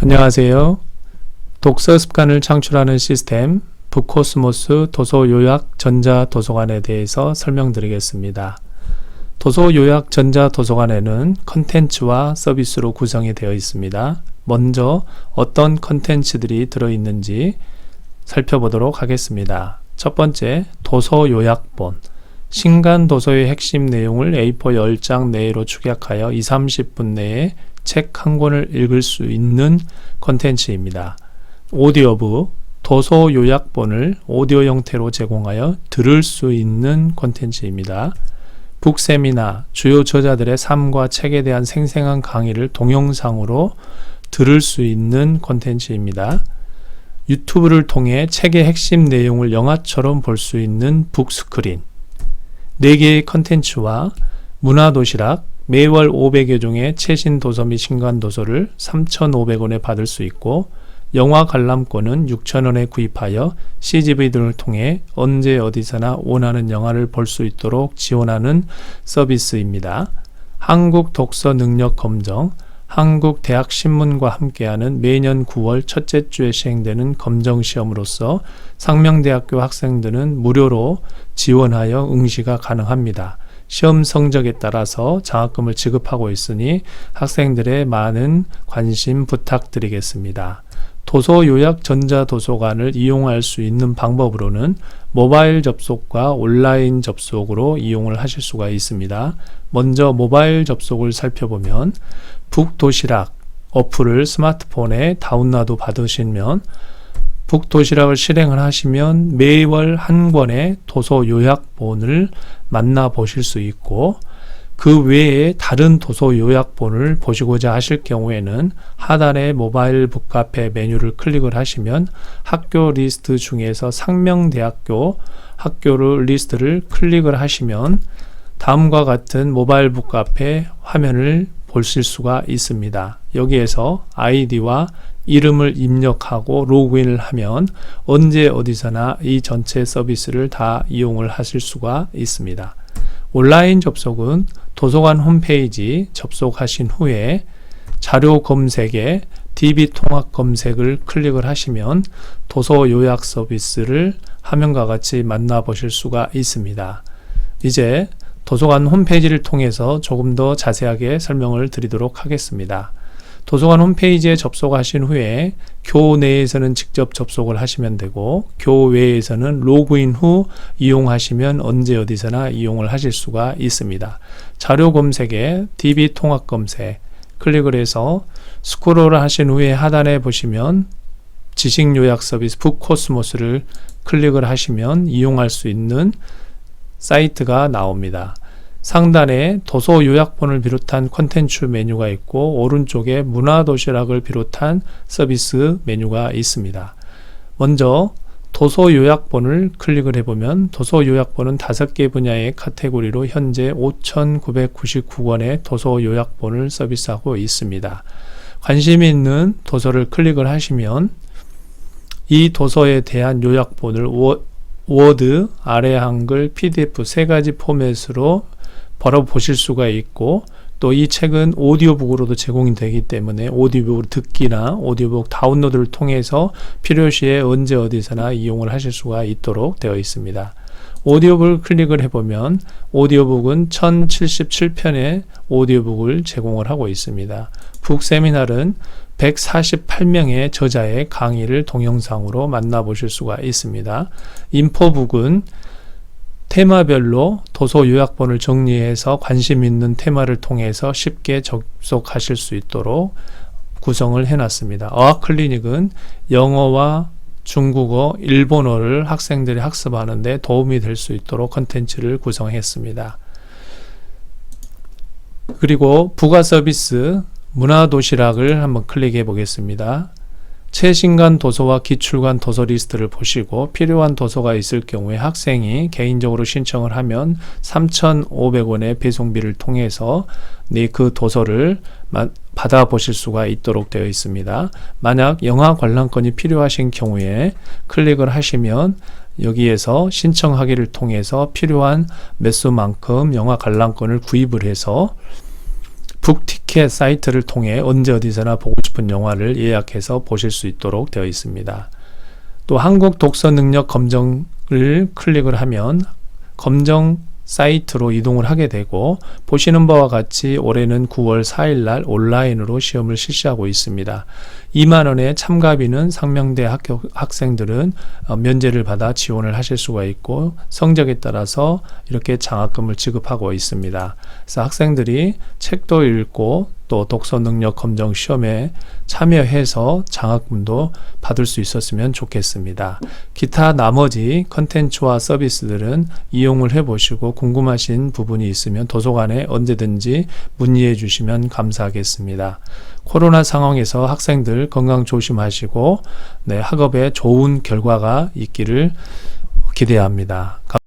안녕하세요. 독서 습관을 창출하는 시스템 북코스모스 도서 요약 전자 도서관에 대해서 설명드리겠습니다. 도서 요약 전자 도서관에는 컨텐츠와 서비스로 구성이 되어 있습니다. 먼저 어떤 컨텐츠들이 들어 있는지 살펴보도록 하겠습니다. 첫 번째, 도서 요약본. 신간 도서의 핵심 내용을 A4 10장 내로 축약하여 2, 30분 내에 책 한 권을 읽을 수 있는 컨텐츠입니다. 오디오북, 도서 요약본을 오디오 형태로 제공하여 들을 수 있는 컨텐츠입니다. 북세미나, 주요 저자들의 삶과 책에 대한 생생한 강의를 동영상으로 들을 수 있는 컨텐츠입니다. 유튜브를 통해 책의 핵심 내용을 영화처럼 볼 수 있는 북스크린 4개의 컨텐츠와 문화도시락 매월 500여 종의 최신 도서 및 신간 도서를 3,500원에 받을 수 있고 영화 관람권은 6,000원에 구입하여 CGV 등을 통해 언제 어디서나 원하는 영화를 볼 수 있도록 지원하는 서비스입니다. 한국 독서 능력 검정 한국 대학 신문과 함께하는 매년 9월 첫째 주에 시행되는 검정 시험으로서 상명대학교 학생들은 무료로 지원하여 응시가 가능합니다. 시험 성적에 따라서 장학금을 지급하고 있으니 학생들의 많은 관심 부탁드리겠습니다. 도서 요약 전자 도서관을 이용할 수 있는 방법으로는 모바일 접속과 온라인 접속으로 이용을 하실 수가 있습니다. 먼저 모바일 접속을 살펴보면 북도시락 어플을 스마트폰에 다운로드 받으시면 북도시락을 실행을 하시면 매월 한 권의 도서 요약본을 만나 보실 수 있고 그 외에 다른 도서 요약본을 보시고자 하실 경우에는 하단의 모바일 북카페 메뉴를 클릭을 하시면 학교 리스트 중에서 상명대학교 학교를 리스트를 클릭을 하시면 다음과 같은 모바일 북카페 화면을 보실 수가 있습니다. 여기에서 아이디와 이름을 입력하고 로그인을 하면 언제 어디서나 이 전체 서비스를 다 이용을 하실 수가 있습니다. 온라인 접속은 도서관 홈페이지 접속하신 후에 자료 검색에 DB 통합 검색을 클릭을 하시면 도서 요약 서비스를 화면과 같이 만나보실 수가 있습니다. 이제 도서관 홈페이지를 통해서 조금 더 자세하게 설명을 드리도록 하겠습니다. 도서관 홈페이지에 접속하신 후에 교 내에서는 직접 접속을 하시면 되고 교 외에서는 로그인 후 이용하시면 언제 어디서나 이용을 하실 수가 있습니다. 자료 검색에 DB 통합 검색 클릭을 해서 스크롤을 하신 후에 하단에 보시면 지식 요약 서비스 북코스모스를 클릭을 하시면 이용할 수 있는 사이트가 나옵니다. 상단에 도서 요약본을 비롯한 컨텐츠 메뉴가 있고 오른쪽에 문화 도시락을 비롯한 서비스 메뉴가 있습니다. 먼저 도서 요약본을 클릭을 해보면 도서 요약본은 다섯 개 분야의 카테고리로 현재 5,999권의 도서 요약본을 서비스하고 있습니다. 관심이 있는 도서를 클릭을 하시면 이 도서에 대한 요약본을 워드, 아래 한글, PDF 세 가지 포맷으로 바로 보실 수가 있고 또 이 책은 오디오북으로도 제공이 되기 때문에 오디오북을 듣기나 오디오북 다운로드를 통해서 필요시에 언제 어디서나 이용을 하실 수가 있도록 되어 있습니다. 오디오북을 클릭을 해보면 오디오북은 1077편의 오디오북을 제공을 하고 있습니다. 북 세미날은 148명의 저자의 강의를 동영상으로 만나보실 수가 있습니다. 인포북은 테마별로 도서 요약본을 정리해서 관심 있는 테마를 통해서 쉽게 접속하실 수 있도록 구성을 해놨습니다. 어학 클리닉은 영어와 중국어, 일본어를 학생들이 학습하는데 도움이 될 수 있도록 컨텐츠를 구성했습니다. 그리고 부가 서비스 문화 도시락을 한번 클릭해 보겠습니다. 최신간 도서와 기출간 도서 리스트를 보시고 필요한 도서가 있을 경우에 학생이 개인적으로 신청을 하면 3,500원의 배송비를 통해서 네, 그 도서를 받아보실 수가 있도록 되어 있습니다. 만약 영화 관람권이 필요하신 경우에 클릭을 하시면 여기에서 신청하기를 통해서 필요한 매수만큼 영화 관람권을 구입을 해서 북 티켓 사이트를 통해 언제 어디서나 보고 싶은 영화를 예약해서 보실 수 있도록 되어 있습니다. 또 한국 독서 능력 검정을 클릭을 하면 검정 사이트로 이동을 하게 되고 보시는 바와 같이 올해는 9월 4일 날 온라인으로 시험을 실시하고 있습니다. 2만 원의 참가비는 상명대 학교 학생들은 어, 면제를 받아 지원을 하실 수가 있고 성적에 따라서 이렇게 장학금을 지급하고 있습니다. 그래서 학생들이 책도 읽고 또 독서 능력 검정 시험에 참여해서 장학금도 받을 수 있었으면 좋겠습니다. 기타 나머지 컨텐츠와 서비스들은 이용을 해보시고 궁금하신 부분이 있으면 도서관에 언제든지 문의해 주시면 감사하겠습니다. 코로나 상황에서 학생들 건강 조심하시고 네, 학업에 좋은 결과가 있기를 기대합니다.